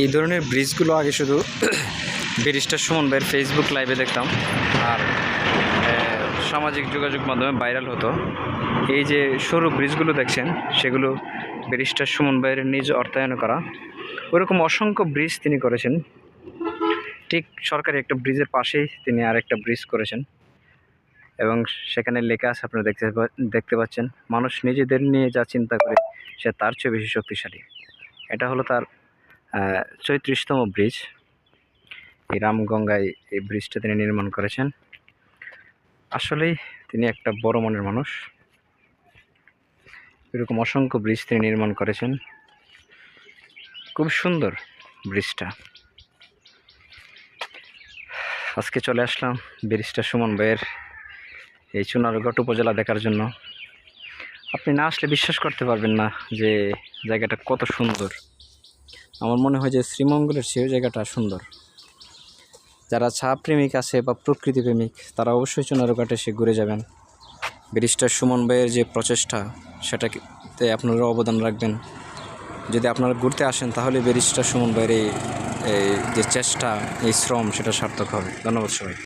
এই ধরনের ব্রিজগুলো আগে শুধু ব্যারিস্টার সুমন ভাইয়ের ফেসবুক লাইভে দেখতাম। আর সামাজিক যোগাযোগ মাধ্যমে ভাইরাল হতো। এই যে সরু ব্রিজগুলো দেখছেন, সেগুলো ব্যারিস্টার সুমন ভাইয়ের নিজ অর্থায়ন করা। ওরকম অসংখ্য ব্রিজ তিনি করেছেন। ঠিক সরকারি একটা ব্রিজের পাশেই তিনি আরেকটা ব্রিজ করেছেন। এবং সেখানে লেখা আছে, আপনারা দেখতে দেখতে পাচ্ছেন, মানুষ নিজেদের নিয়ে যা চিন্তা করে, সে তার চেয়ে বেশি শক্তিশালী। এটা হলো তার চৌত্রিশতম ব্রিজ। এই রামগঙ্গায় এই ব্রিজটা তিনি নির্মাণ করেছেন। আসলেই তিনি একটা বড় মনের মানুষ। এরকম অসংখ্য ব্রিজ তিনি নির্মাণ করেছেন। খুব সুন্দর ব্রিজটা। আজকে চলে আসলাম ব্রিজটা সুমন ভাইয়ের এই চুনারগট উপজেলা দেখার জন্য। আপনি না আসলে বিশ্বাস করতে পারবেন না যে জায়গাটা কত সুন্দর। আমার মনে হয় যে শ্রীমঙ্গলের সেই জায়গাটা সুন্দর। যারা চা প্রেমিক আছে বা প্রকৃতি প্রেমিক তারা অবশ্যই চুনারুঘাটে সে ঘুরে যাবেন। ব্যারিস্টার সুমন ভাইয়ের যে প্রচেষ্টা সেটাতে আপনারা অবদান রাখবেন। যদি আপনারা ঘুরতে আসেন, তাহলে ব্যারিস্টার সুমন ভাইয়ের এই এই যে চেষ্টা, এই শ্রম, সেটা সার্থক হবে। ধন্যবাদ সবাই